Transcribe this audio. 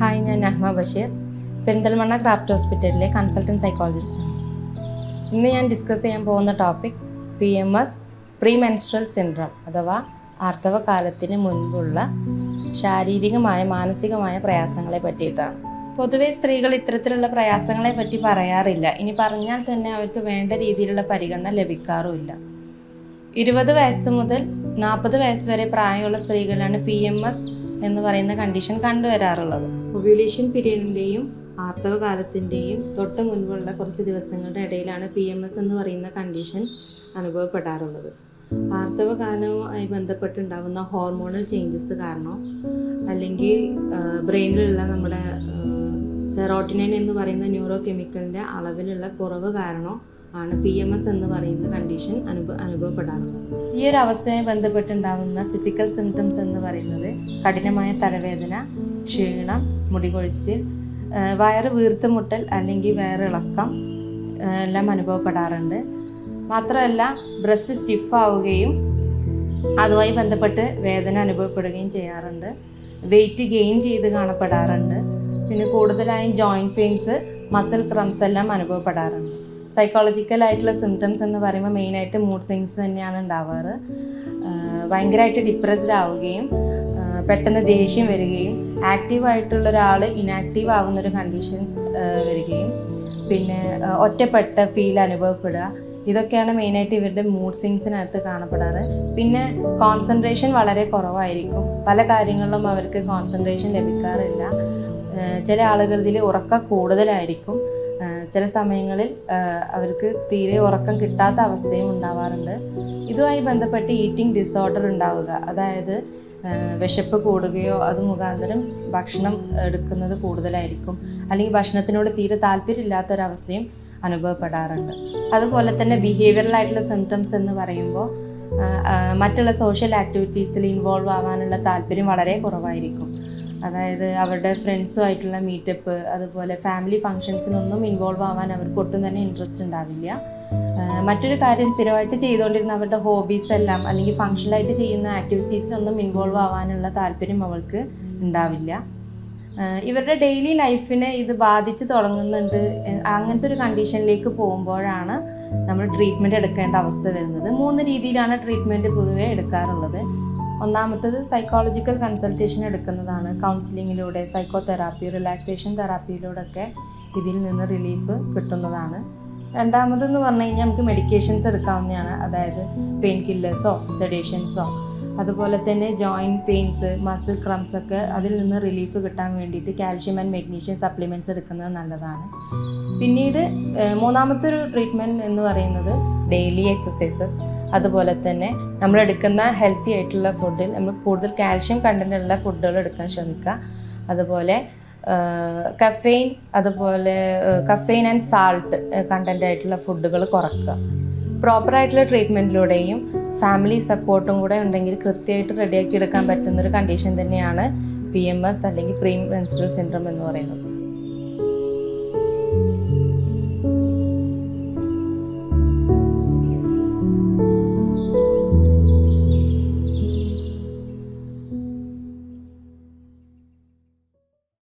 Hi ഞാൻ Nahma Basheer. Perinthalmanna craft ഹോസ്പിറ്റലിലെ consultant സൈക്കോളജിസ്റ്റാണ് ഇന്ന് ഞാൻ ഡിസ്കസ് ചെയ്യാൻ പോകുന്ന topic P M S premenstrual syndrome അഥവാ ആർത്തവകാലത്തിന് മുൻപുള്ള ശാരീരികമായ മാനസികമായ പ്രയാസങ്ങളെ പറ്റിയിട്ടാണ്. പൊതുവെ സ്ത്രീകൾ ഇത്തരത്തിലുള്ള പ്രയാസങ്ങളെ പറ്റി പറയാറില്ല. ഇനി പറഞ്ഞാൽ തന്നെ അവർക്ക് വേണ്ട രീതിയിലുള്ള പരിഗണന ലഭിക്കാറുമില്ല. ഇരുപത് വയസ്സ് മുതൽ നാൽപ്പത് വയസ്സ് വരെ പ്രായമുള്ള സ്ത്രീകളാണ് പി എം എസ് എന്ന് പറയുന്ന കണ്ടീഷൻ കണ്ടുവരാറുള്ളത്. ഒവ്യുലേഷൻ പീരീഡിന്റെയും ആർത്തവ കാലത്തിന്റെയും തൊട്ട് മുൻപുള്ള കുറച്ച് ദിവസങ്ങളുടെ ഇടയിലാണ് പി എം എസ് എന്ന് പറയുന്ന കണ്ടീഷൻ അനുഭവപ്പെടാറുള്ളത്. ആർത്തവ കാലവുമായി ബന്ധപ്പെട്ടുണ്ടാകുന്ന ഹോർമോണൽ ചേഞ്ചസ് കാരണം അല്ലെങ്കിൽ ബ്രെയിനിലുള്ള നമ്മുടെ സെറോട്ടിനൈൻ എന്ന് പറയുന്ന ന്യൂറോ കെമിക്കലിന്റെ അളവിലുള്ള കുറവ് കാരണം ആണ് പി എം എസ് എന്ന് പറയുന്ന കണ്ടീഷൻ അനുഭവ അനുഭവപ്പെടാറുള്ളത്. ഈ ഒരു അവസ്ഥയുമായി ബന്ധപ്പെട്ടുണ്ടാകുന്ന ഫിസിക്കൽ സിംറ്റംസ് എന്ന് പറയുന്നത് കഠിനമായ തലവേദന ക്ഷീണം മുടികൊഴിച്ചിൽ വയറ് വീർത്തുമുട്ടൽ അല്ലെങ്കിൽ വയറിളക്കം എല്ലാം അനുഭവപ്പെടാറുണ്ട്. മാത്രമല്ല ബ്രസ്റ്റ് സ്റ്റിഫ് ആവുകയും അതുമായി ബന്ധപ്പെട്ട് വേദന അനുഭവപ്പെടുകയും ചെയ്യാറുണ്ട്. വെയിറ്റ് ഗെയിൻ ചെയ്ത് കാണപ്പെടാറുണ്ട്. പിന്നെ കൂടുതലായും ജോയിന്റ് പെയിൻസ് മസിൽ ക്രംസ് എല്ലാം അനുഭവപ്പെടാറുണ്ട്. സൈക്കോളജിക്കൽ ആയിട്ടുള്ള സിംറ്റംസ് എന്ന് പറയുമ്പോൾ മെയിനായിട്ട് മൂഡ് സ്വിങ്സ് തന്നെയാണ് ഉണ്ടാവാറ്. ഭയങ്കരമായിട്ട് ഡിപ്രസ്ഡ് ആവുകയും പെട്ടെന്ന് ദേഷ്യം വരികയും ആക്റ്റീവ് ആയിട്ടുള്ള ഒരാൾ ഇനാക്റ്റീവ് ആവുന്ന ഒരു കണ്ടീഷൻ വരികയും പിന്നെ ഒറ്റപ്പെട്ട ഫീൽ അനുഭവപ്പെടുക ഇതൊക്കെയാണ് മെയിനായിട്ട് ഇവരുടെ മൂഡ് സ്വിങ്സിനകത്ത് കാണപ്പെടാറ്. പിന്നെ കോൺസെൻട്രേഷൻ വളരെ കുറവായിരിക്കും. പല കാര്യങ്ങളിലും അവർക്ക് കോൺസെൻട്രേഷൻ ലഭിക്കാറില്ല. ചില ആളുകളിൽ ഉറക്കം കൂടുതലായിരിക്കും. ചില സമയങ്ങളിൽ അവർക്ക് തീരെ ഉറക്കം കിട്ടാത്ത അവസ്ഥയും ഉണ്ടാവാറുണ്ട്. ഇതുമായി ബന്ധപ്പെട്ട് ഈറ്റിംഗ് ഡിസോർഡർ ഉണ്ടാവുക അതായത് വിശപ്പ് കൂടുകയോ അത് മുഖാന്തരം ഭക്ഷണം എടുക്കുന്നത് കൂടുതലായിരിക്കും. അല്ലെങ്കിൽ ഭക്ഷണത്തിനോട് തീരെ താല്പര്യമില്ലാത്തൊരവസ്ഥയും അനുഭവപ്പെടാറുണ്ട്. അതുപോലെ തന്നെ ബിഹേവിയറൽ ആയിട്ടുള്ള സിംറ്റംസ് എന്ന് പറയുമ്പോൾ മറ്റുള്ള സോഷ്യൽ ആക്ടിവിറ്റീസിൽ ഇൻവോൾവ് ആവാനുള്ള താല്പര്യം വളരെ കുറവായിരിക്കും. അതായത് അവരുടെ ഫ്രണ്ട്സുമായിട്ടുള്ള മീറ്റപ്പ് അതുപോലെ ഫാമിലി ഫങ്ഷൻസിനൊന്നും ഇൻവോൾവ് ആവാൻ അവർക്ക് ഒട്ടും തന്നെ ഇൻട്രസ്റ്റ് ഉണ്ടാവില്ല. മറ്റൊരു കാര്യം സ്ഥിരമായിട്ട് ചെയ്തുകൊണ്ടിരുന്ന അവരുടെ ഹോബീസ് എല്ലാം അല്ലെങ്കിൽ ഫങ്ഷണലായിട്ട് ചെയ്യുന്ന ആക്ടിവിറ്റീസിനൊന്നും ഇൻവോൾവ് ആവാനുള്ള താല്പര്യം അവൾക്ക് ഉണ്ടാവില്ല. ഇവരുടെ ഡെയിലി ലൈഫിനെ ഇത് ബാധിച്ച് തുടങ്ങുന്നുണ്ട്. അങ്ങനത്തെ ഒരു കണ്ടീഷനിലേക്ക് പോകുമ്പോഴാണ് നമ്മൾ ട്രീറ്റ്മെന്റ് എടുക്കേണ്ട അവസ്ഥ വരുന്നത്. മൂന്ന് രീതിയിലാണ് ട്രീറ്റ്മെന്റ് പൊതുവേ എടുക്കാറുള്ളത്. ഒന്നാമത്തത് സൈക്കോളജിക്കൽ കൺസൾട്ടേഷൻ എടുക്കുന്നതാണ്. കൗൺസിലിങ്ങിലൂടെ സൈക്കോ തെറാപ്പി റിലാക്സേഷൻ തെറാപ്പിയിലൂടെ ഒക്കെ ഇതിൽ നിന്ന് റിലീഫ് കിട്ടുന്നതാണ്. രണ്ടാമതെന്ന് പറഞ്ഞു കഴിഞ്ഞാൽ നമുക്ക് മെഡിക്കേഷൻസ് എടുക്കാവുന്നതാണ്. അതായത് പെയിൻ കില്ലേഴ്സോ സെഡേഷൻസോ അതുപോലെ തന്നെ ജോയിന്റ് പെയിൻസ് മസിൽ ക്രംസ് ഒക്കെ അതിൽ നിന്ന് റിലീഫ് കിട്ടാൻ വേണ്ടിയിട്ട് കാൽഷ്യം ആൻഡ് മെഗ്നീഷ്യം സപ്ലിമെന്റ്സ് എടുക്കുന്നത് നല്ലതാണ്. പിന്നീട് മൂന്നാമത്തെ ഒരു ട്രീറ്റ്മെന്റ് എന്ന് പറയുന്നത് ഡെയിലി എക്സസൈസസ് അതുപോലെ തന്നെ നമ്മൾ എടുക്കുന്ന ഹെൽത്തി ആയിട്ടുള്ള ഫുഡിൽ നമ്മൾ കൂടുതൽ കാൽഷ്യം കണ്ടന്റ് ഉള്ള ഫുഡുകൾ എടുക്കാൻ ശ്രമിക്കുക. അതുപോലെ കഫെയിൻ അതുപോലെ കഫെയിൻ ആൻഡ് സാൾട്ട് കണ്ടന്റ് ആയിട്ടുള്ള ഫുഡുകൾ കുറക്കുക. പ്രോപ്പറായിട്ടുള്ള ട്രീറ്റ്മെന്റിലൂടെയും ഫാമിലി സപ്പോർട്ടും കൂടെ ഉണ്ടെങ്കിൽ കൃത്യമായിട്ട് റെഡിയാക്കി എടുക്കാൻ പറ്റുന്ന ഒരു കണ്ടീഷൻ തന്നെയാണ് പി എം എസ് അല്ലെങ്കിൽ പ്രീ മെൻസ്ട്രൽ സിൻഡ്രം എന്ന് പറയുന്നത്.